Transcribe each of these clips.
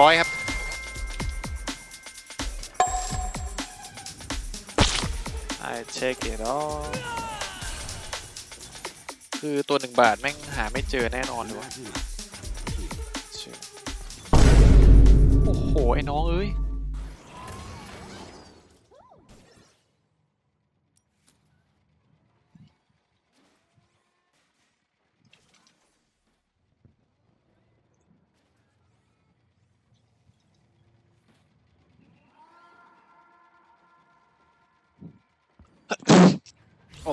ร้อยครับ I check it all คือตัวหนึ่งบาทแม่งหาไม่เจอแน่นอนเลยวะเชี่ยโอ้โห ไอ้น้องเอ้ย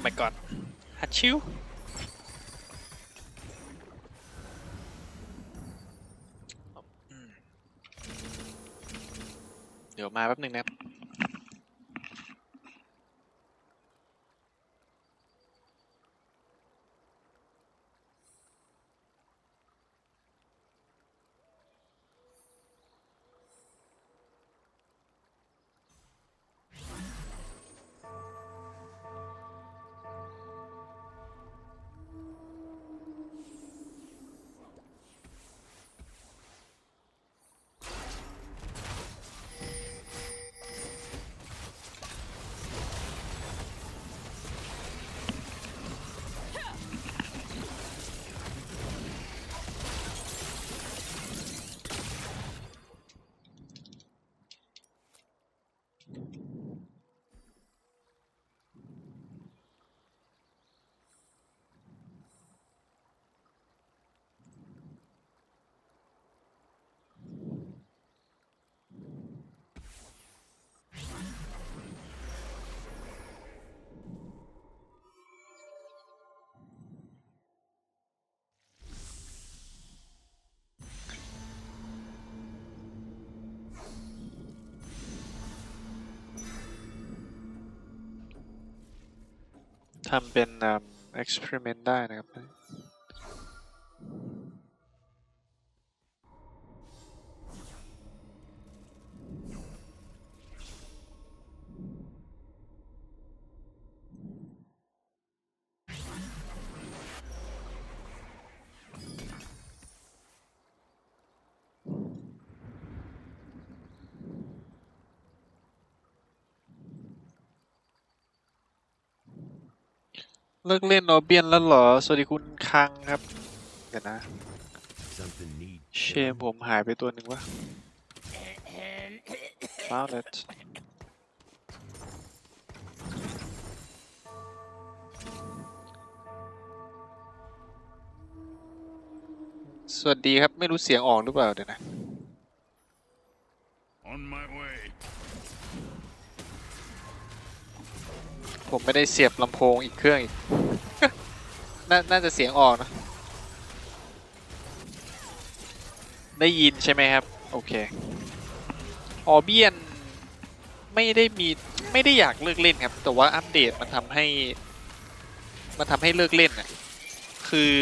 my god ฮัตชิวเดี๋ยวมาแป๊บหนึ่งนะครับ ทำเป็นเอ่อ experiment ได้นะครับ เลิกเล่นโนเบียนแล้วเหรอ สวัสดีคุณคังครับ เดี๋ยวนะ Something needs เชมผมหายไปตัวหนึ่งวะ found it สวัสดีครับ ไม่รู้เสียงออกหรือเปล่าเดี๋ยวนะ ผมไม่ได้เสียบลำโพงอีกเครื่องอีกน่าน่าจะเสียงออกนะ ได้ยินใช่ไหมครับ โอเค ออเบียน ไม่ได้มี ไม่ได้อยากเลิกเล่นครับ แต่ว่าอัปเดตมันทำให้ มันทำให้เลิกเล่นน่ะคือ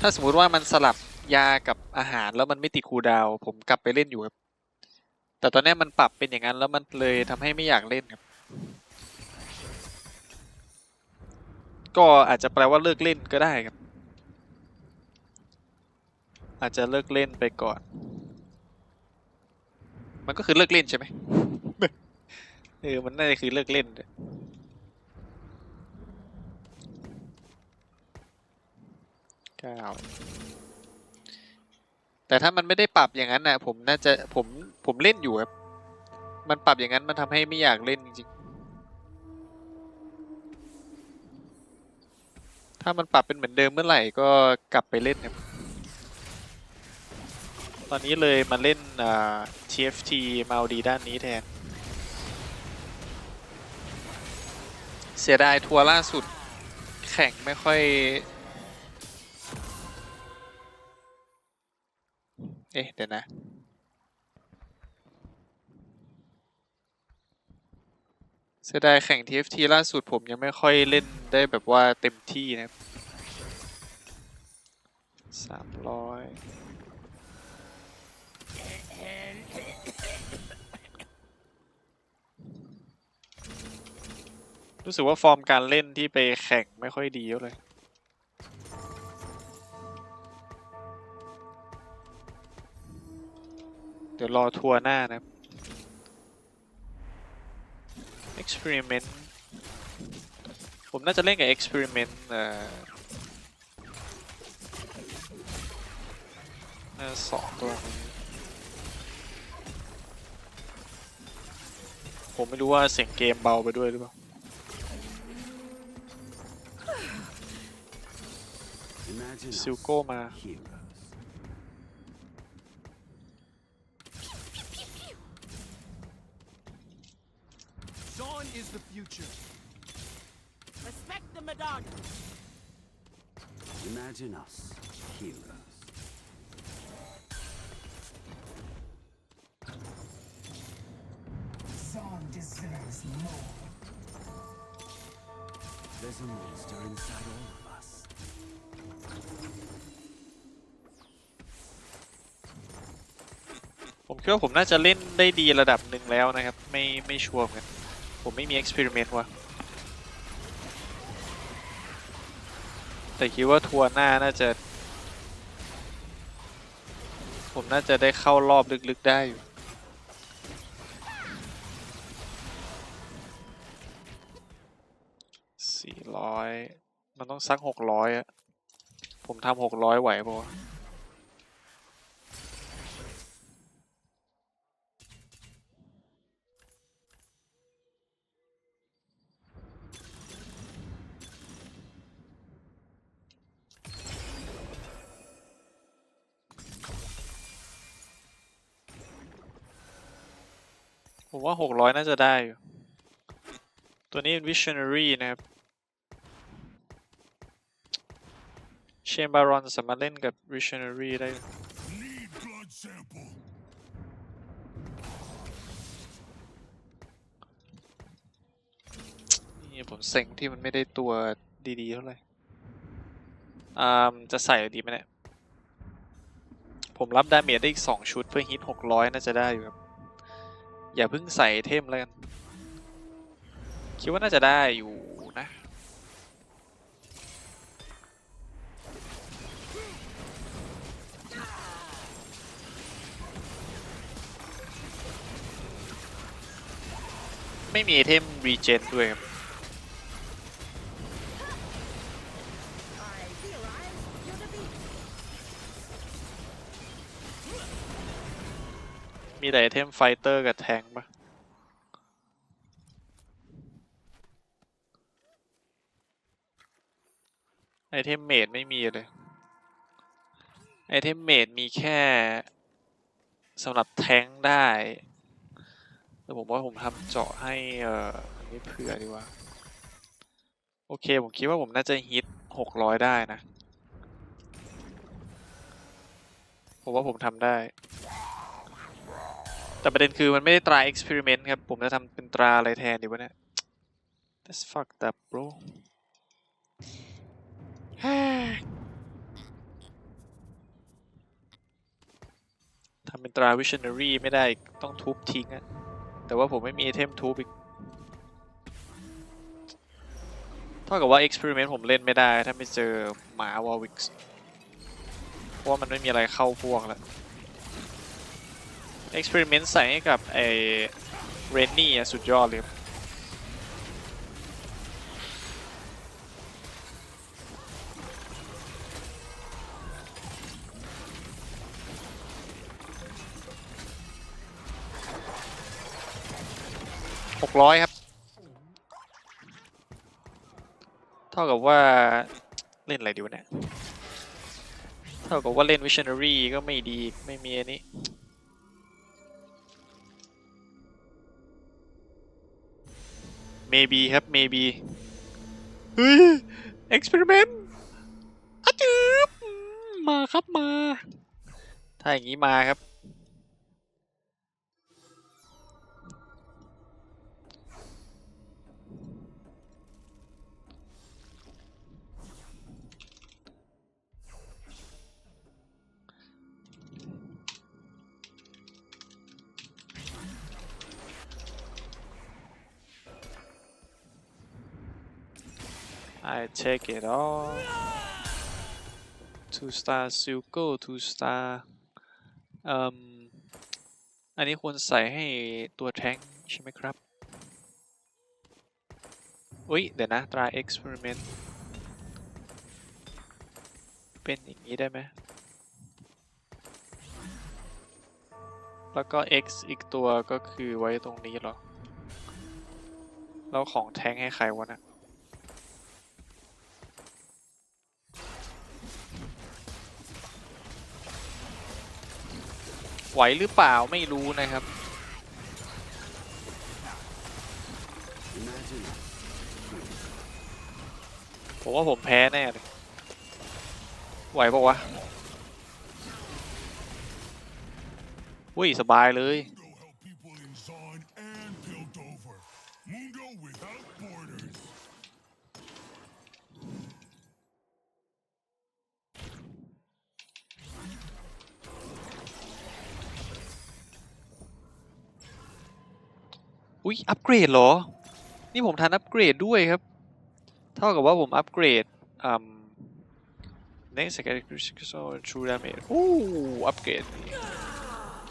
ถ้าสมมติว่ามันสลับยากับอาหารแล้วมันไม่ติดคูดาว ผมกลับไปเล่นอยู่ครับ แต่ตอนนี้มันปรับเป็นอย่างนั้นแล้วมันเลยทำให้ไม่อยากเล่นครับ ก็อาจจะแปลว่าเลิกเล่นก็ได้ครับ อาจจะเลิกเล่นไปก่อน มันก็คือเลิกเล่นใช่ไหมเออ มันน่าจะคือเลิกเล่นเก้าแต่ถ้ามันไม่ได้ปรับอย่างนั้นนะผมน่าจะผมผมเล่นอยู่ครับ มันปรับอย่างนั้นมันทำให้ไม่อยากเล่นจริง ถ้ามันปรับเป็นเหมือนเดิมเมื่อไหร่ก็กลับไปเล่นครับ ตอนนี้เลยมาเล่นอ่า TFT มาเอาดีด้านนี้แทน เสียดายทัวร์ล่าสุดแข่งไม่ค่อย เอ๊ะ เดี๋ยวนะ เสียดายแข่ง TFT ล่าสุดผมยังไม่ค่อยเล่นได้แบบว่าเต็มที่นะครับสามร้อยรู้สึกว่าฟอร์มการเล่นที่ไปแข่งไม่ค่อยดีเท่าไหร่เดี๋ยวรอทัวร์หน้านะครับ experiment ผมน่าจะเล่นกับ experiment เอ่อน่าจะสองตัวนี้ผมไม่รู้ว่าเสียงเกมเบาไปด้วยหรือเปล่า Imagine ซิล us โก้มา the future. Respect the Madonna. Imagine us heroes. Zon deserves more. There's a monster inside all of us. ผมคิดว่าผมน่าจะเล่นได้ดีระดับหนึ่งแล้วนะครับ ไม่ไม่ชัวร์เหมือนกัน ผมไม่มี experiment ว่ะ แต่คิดว่าทัวร์หน้าน่าจะ ผมน่าจะได้เข้ารอบลึกๆได้อยู่สี่ร้อยมันต้องสักหกร้อยอะผมทำหกร้อยไหวปะ ว่าหกร้อยน่าจะได้อยู่ตัวนี้เป็น visionary นะครับ เชมบารอนสามารถเล่นกับ visionary ได้ นี่ผมเซ็งที่มันไม่ได้ตัวดีๆเท่าไหร่อ่าจะใส่ดีไหมเนี่ย ผมรับดาเมจได้อีกสองชุดเพื่อฮิตหกร้อยน่าจะได้อยู่ครับ อย่าเพิ่งใส่เทมแล้วกัน คิดว่าน่าจะได้อยู่นะ ไม่มีเทมรีเจนด้วยครับ มีแต่ไอเทมไฟเตอร์กับแทงปะไอเทมเมดไม่มีเลย ไอเทมเมดมีแค่สำหรับแทงได้แต่ผมว่าผมทำเจาะให้เอ่ออันนี้เผื่อดีกว่า โอเค ผมคิดว่าผมน่าจะฮิตหกร้อยได้นะ ผมว่าผมทำได้ แต่ประเด็นคือมันไม่ได้ตรา experiment ครับ ผมจะทำเป็นตราอะไรแทนดีวะเนี่ย That's fucked up bro ทำเป็นตรา visionary ไม่ได้ต้องทุบทิ้งอะแต่ว่าผมไม่มีไอเทมทุบอีกเท่ากับว่า experiment ผมเล่นไม่ได้ ถ้าไม่เจอหมาวอลวิกเพราะว่ามันไม่มีอะไรเข้าพวกแล้ว experiment ใส่ให้กับไอเรนนี่อะสุดยอดเลยหกร้อยครับ เท่ากับว่าเล่นอะไรดีวะเนี่ย เท่ากับว่าเล่น visionary ก็ไม่ดีไม่มีอันนี้ maybe ครับ maybe เฮ้ย experiment อะจืบมาครับมา ถ้าอย่างนี้มาครับ I take it all. Two star Silco, two star. Um, อันนี้ควรใส่ให้ตัวแท้งใช่ไหมครับ อุ้ยเดี๋ยวนะ ตรา experiment เป็นอย่างนี้ได้ไหม แล้วก็ x อีกตัวก็คือไว้ตรงนี้หรอ แล้วของแท้งให้ใครวะนะ ไหวหรือเปล่าไม่รู้นะครับ ผมว่าผมแพ้แน่เลย ไหวปะวะ อุ้ย สบายเลย อุ้ยอัปเกรดเหรอ นี่ผมทันอัปเกรดด้วยครับ เท่ากับว่าผมอัปเกรดอืม next critical true damage อู้อัปเกรด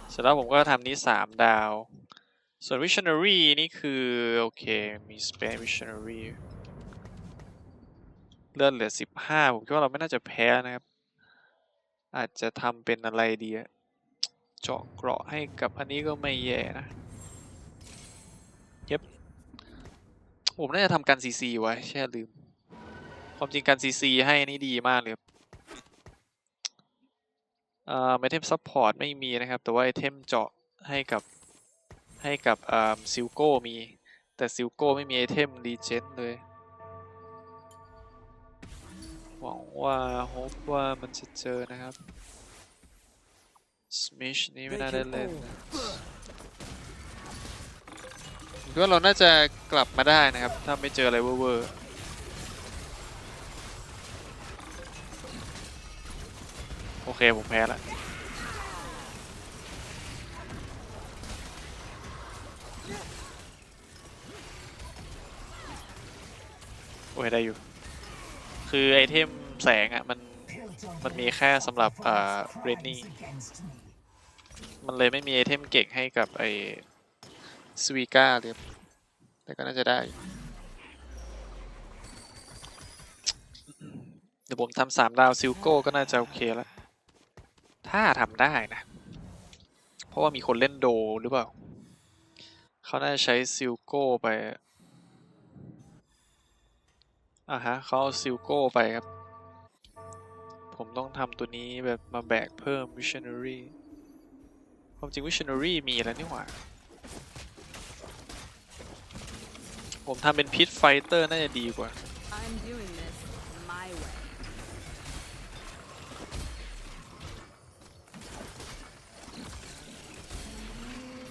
เสร็จแล้วผมก็ทำนี้ 3 ดาว ส่วน visionary นี่คือ โอเค มี spare visionary เลือดเหลือ 15 ผมคิดว่าเราไม่น่าจะแพ้นะครับ อาจจะทำเป็นอะไรดีเจาะเกราะให้กับอันนี้ก็ไม่แย่นะ เย็บ ผมน่าจะทำการ CC ไว้แช่ลืม ความจริงการ CC ให้นี่ดีมากเลยเอ่อไอเทมซัพพอร์ตไม่มีนะครับ แต่ว่าไอเทมเจาะให้กับให้กับอ่อซิลโก้มี แต่ซิลโก้ไม่มีไอเทมรีเจนเลย หวังว่าโฮปว่ามันจะเจอนะครับสมิชนี่ไม่น่าได้เล่นนะ คิดว่าเราน่าจะกลับมาได้นะครับ ถ้าไม่เจออะไรเวอร์โอเค ผมแพ้ละโอ้ยได้อยู่ คือไอเทมแสงอะ มัน มันมีแค่สำหรับอ่าเรนนี่ มันเลยไม่มีไอเทมเก่งให้กับไอ สวีก้าเลยบแต่ก็น่าจะได้ เดี๋ยวผมทำสามดาวซิลโก้ก็น่าจะโอเคแล้ว ถ้าทำได้นะ เพราะว่ามีคนเล่นโดหรือเปล่า เขาน่าจะใช้ซิลโก้ไป อะฮะ เขาเอาซิลโก้ไปครับ ผมต้องทำตัวนี้แบบมาแบกเพิ่ม Missionary ความจริง Missionary มีแล้วนี่หว่า ผมทำเป็นพิษไฟเตอร์น่าจะดีกว่า I'm doing this my way.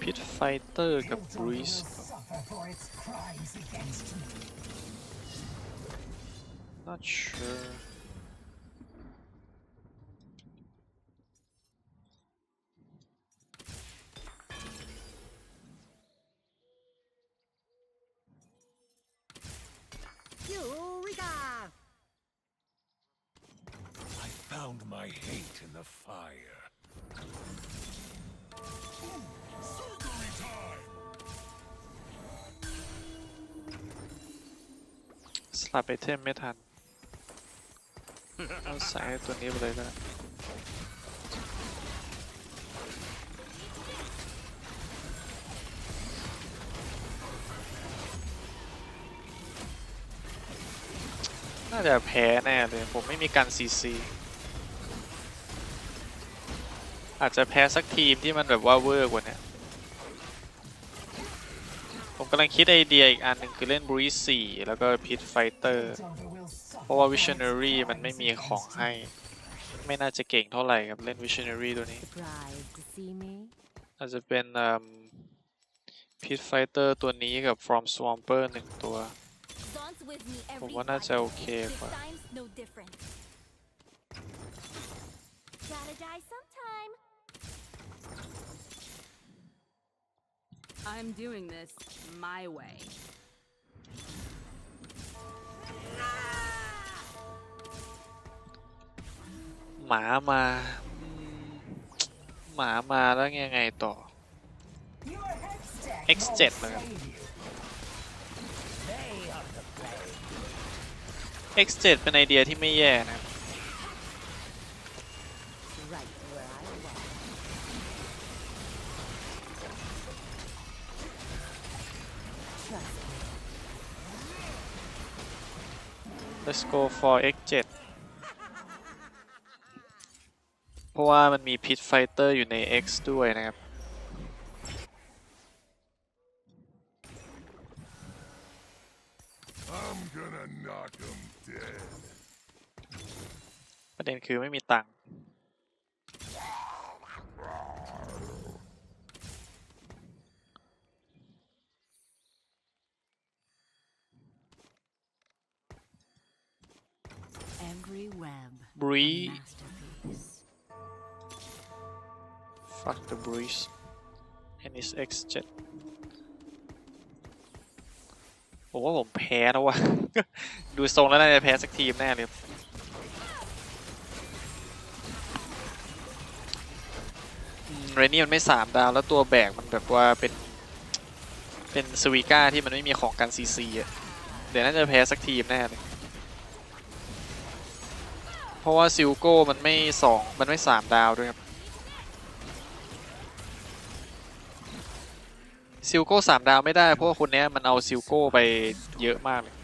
พิษไฟเตอร์กับ Piltover บรู will ซ suffer for its crimes against me. not sure Eureka! I found my hate in the fire. Surgery time! สลับไอเทมไม่ทันเอาใส่ให้ตัวนี้ไปเลยก็ได้น่าจะแพ้แน่เลย ผมไม่มีการซีซี อาจจะแพ้สักทีมที่มันแบบว่าเวอร์กว่านี้ผมกำลังคิดไอเดียอีกอันหนึ่งคือเล่นบรูซี่แล้วก็พิทไฟเตอร์ เพราะว่า for its Visionary มันไม่มีของให้ ไม่น่าจะเก่งเท่าไหร่ครับ เล่น Visionary ตัวนี้ อาจจะเป็นพิทไฟเตอร์ตัวนี้กับ From Swamper หนึ่งตัว ผมว่าน่าจะโอเคกว่า I'm doing this my way. หมามาอืมหมามาแล้วยังไงต่อ X7 เลยครับ X7 เป็นไอเดียที่ไม่แย่นะ Let's go for X7 เพราะว่ามันมีพิ t ไฟเตอร์อยู่ใน X ด้วยนะครับ I'm gonna knock him dead. ประเด็นคือไม่มีตังค์ Every web. บรี a masterpiece. fuck the breeze and his X7 ผมว่าผมแพ้แล้ววะ ดูทรงแล้วน่าจะแพ้สักทีมแน่เลยเรนนี่มันไม่สามดาวแล้วตัวแบกมันแบบว่าเป็น เป็นสวีก้าที่มันไม่มีของกันซีซีอะเดี๋ยวน่าจะแพ้สักทีมแน่เลย เพราะว่าซิลโก้มันไม่สองมันไม่สามดาวด้วยครับซิลโก้สามดาวไม่ได้เพราะว่าคนนี้มันเอาซิลโก้ไปเยอะมากเลย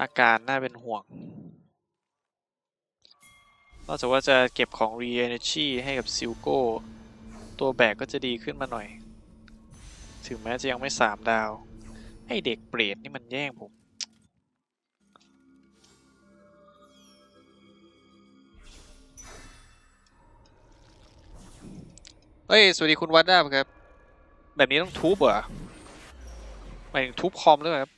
อาการน่าเป็นห่วงนอกจากว่าจะเก็บของ re energy ให้กับซิลโก้ ตัวแบกก็จะดีขึ้นมาหน่อย ถึงแม้จะยังไม่สามดาว ให้เด็กเปรตนี่มันแย่งผม เฮ้ย สวัสดีคุณวัดด้าครับ แบบนี้ต้องทุบเหรอหมายถึงทุบคอมด้วยครับ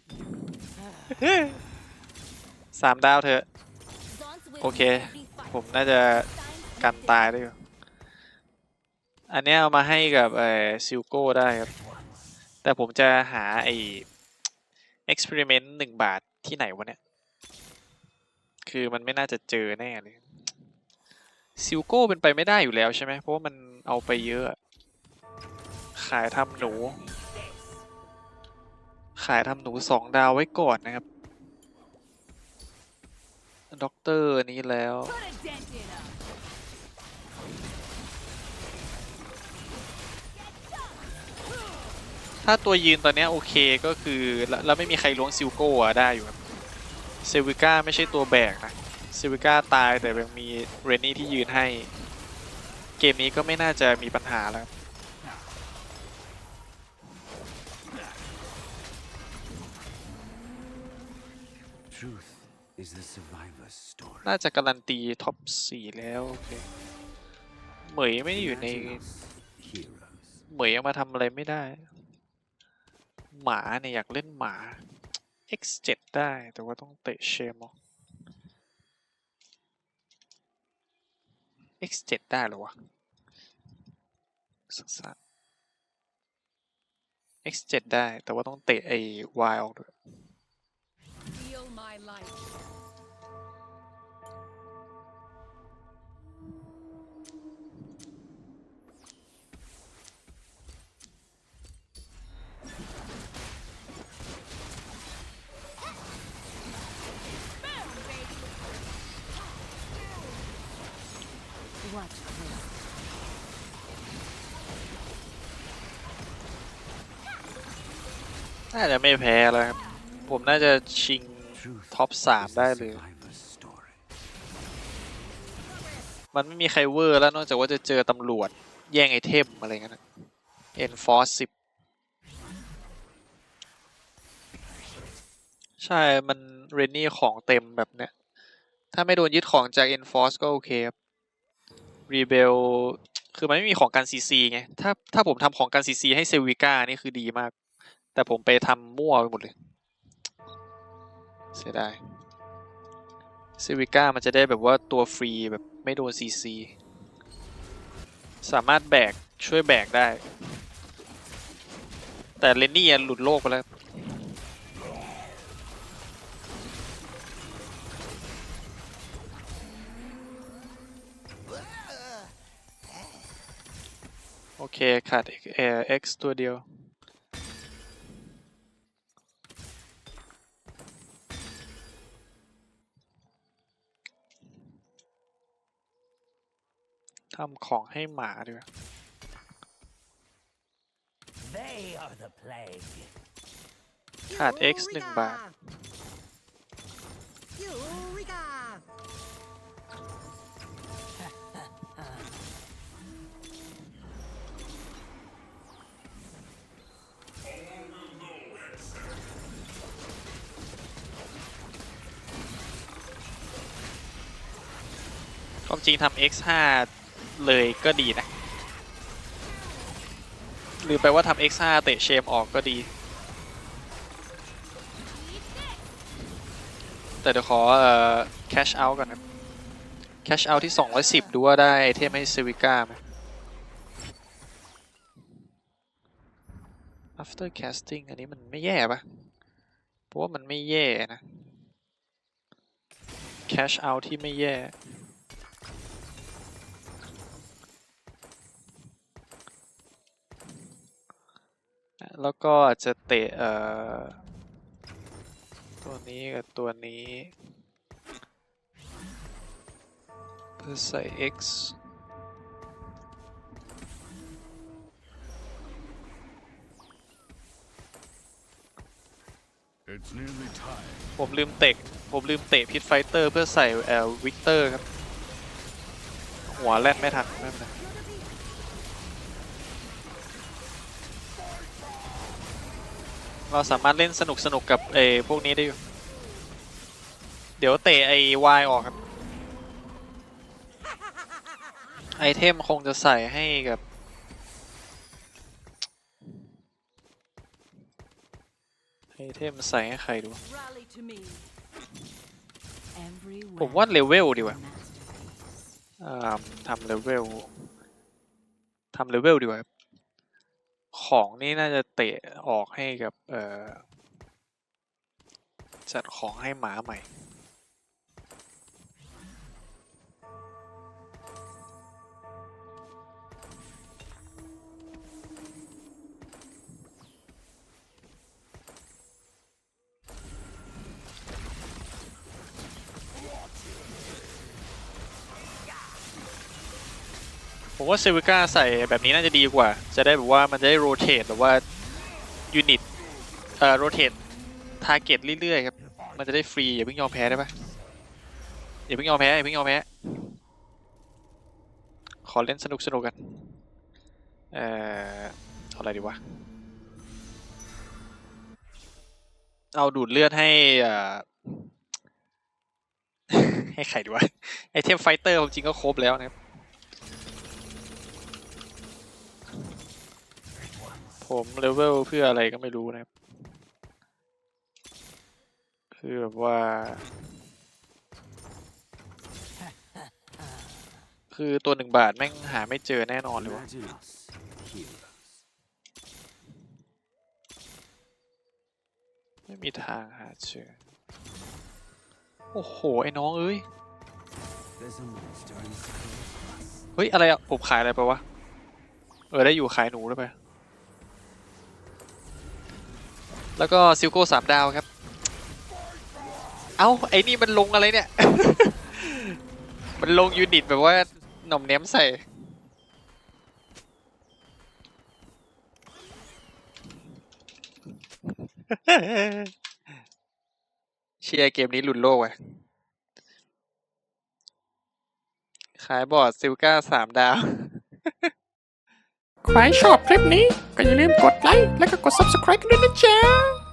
สามดาวเถอะ Zon's with Okay, me every fight. ผมน่าจะกันตายได้อยู่อันเนี้ยเอามาให้กับเอ่อซิลโก้ได้ครับ แต่ผมจะหาไอ้ experiment หนึ่งบาทที่ไหนวะเนี่ย คือมันไม่น่าจะเจอแน่เลยซิลโก้เป็นไปไม่ได้อยู่แล้วใช่ไหมเพราะว่ามัน เอาไปเยอะ ขายทำหนู ขายทำหนูสองดาวไว้ก่อนนะครับ ด็อกเตอร์นี้แล้ว ถ้าตัวยืนตอนนี้โอเคก็คือ แล้วแล้วไม่มีใครล้วงซิลโก้ได้อยู่ครับ เซวิก้าไม่ใช่ตัวแบกนะ เซวิก้าตายแต่ยังมีเรนนี่ที่ยืนให้ กมนี้ก็ไม่น่าจะมีปัญหาแล้วครับ Truth is the survivor's story. น่าจะการันตีท็อปสี่แล้วโอเคเหมยไม่ได้อยู่ใน Imagine us, heroes. เหมยยังมาทำอะไรไม่ได้ หมาเนี่ยอยากเล่นหมา X7 ได้แต่ว่าต้องเตะเชมอ X7 ได้เหรอวะ สักสัก X7 ได้ แต่ว่าต้องเตะไอ้ Y ออกด้วย น่าจะไม่แพ้แล้วครับ ผมน่าจะชิงท็อปสามได้เลย มันไม่มีใครเวอร์แล้วนอกจากว่าจะเจอตำรวจ แย่งไอเทมอะไรเงี้ยนะ Enforce 10ใช่ มันเรนนี่ของเต็มแบบเนี้ย ถ้าไม่โดนยึดของจาก Enforce ก็โอเคครับ Rebel คือมันไม่มีของการ CC ไง ถ้าถ้าผมทำของการ CC ให้เซวิก้านี่คือดีมาก แต่ผมไปทำมั่วไปหมดเลย เสียดายซิวิก้ามันจะได้แบบว่าตัวฟรีแบบไม่โดนซีซีสามารถแบก ช่วยแบกได้ แต่เลนนี่หลุดโลกไปแล้ว โอเคขาดเอ่อ X ตัวเดียว ทำของให้หมาดีกว่า They are the plague. ขาด X หนึ่งบาทความจริงทำ X5 เลยก็ดีนะ หรือไปว่าทำ X5 เตะเชมออกก็ดี แต่เดี๋ยวขอเอ่อ cash out ก่อนครับ cash out ที่ 210 ดูว่าได้ไอเทมให้เซวิก้าไหม after casting อันนี้มันไม่แย่ปะเพราะว่ามันไม่แย่นะ cash out ที่ไม่แย่ แล้วก็จะเตะเอ่อตัวนี้กับตัวนี้ เพื่อใส่ x ผมลืมเตะผมลืมเตะพิทไฟเตอร์เพื่อใส่เอ่อวิกเตอร์ครับ หัวแล่นไม่ทันไม่เป็นไร เราสามารถเล่นสนุกสนุกกับไอ้พวกนี้ได้อยู่ เดี๋ยวเตะไอ้วายออกครับไอเทมคงจะใส่ให้กับ ไอเทมใส่ให้ใครดู Rally to me. Every ผมว่า weapon เลเวลดีก is a ว่า masterpiece. อ่าทำเลเวลทำเลเวลดีกว่าครับ ของนี่น่าจะเตะออกให้กับ เอ่อ จัดของให้หมาใหม่ ผมว่าเซวิก้าใส่แบบนี้น่าจะดีกว่า จะได้แบบว่ามันจะได้โรเตทแบบว่ายูนิตเอ่อโรเตททาร์เก็ตเรื่อยๆครับมันจะได้ฟรีอย่าเพิ่งยอมแพ้ได้ปะอย่าเพิ่งยอมแพ้อย่าเพิ่งยอมแพ้ขอเล่นสนุกสนุกๆกันเอ่อเอาอะไรดีวะเอาดูดเลือดให้อ่าให้ใครดีวะไอเทมไฟเตอร์ผมจริงก็ครบแล้วนะครับ ผมเลเวลเพื่ออะไรก็ไม่รู้นะครับ คือแบบว่า คือตัวหนึ่งบาทแม่งหาไม่เจอแน่นอนเลยวะไม่มีทางหาเจอ โอ้โห ไอ้น้องเอ้ย เฮ้ย อะไรอะผมขายอะไรไปวะ เออ ได้อยู่ขายหนูได้ไป แล้วก็ซิลโก้สามดาวครับ เอ้า ไอ้นี่มันลงอะไรเนี่ย มันลงยูนิตแบบว่าหน่อมเน้มใส่ เชียร์เกมนี้หลุดโลกว่ะ ขายบอร์ดซิลก้าสามดาว ใครชอบคลิปนี้ก็อย่าลืมกดไลค์และก็กด subscribe กันด้วยนะจ๊ะ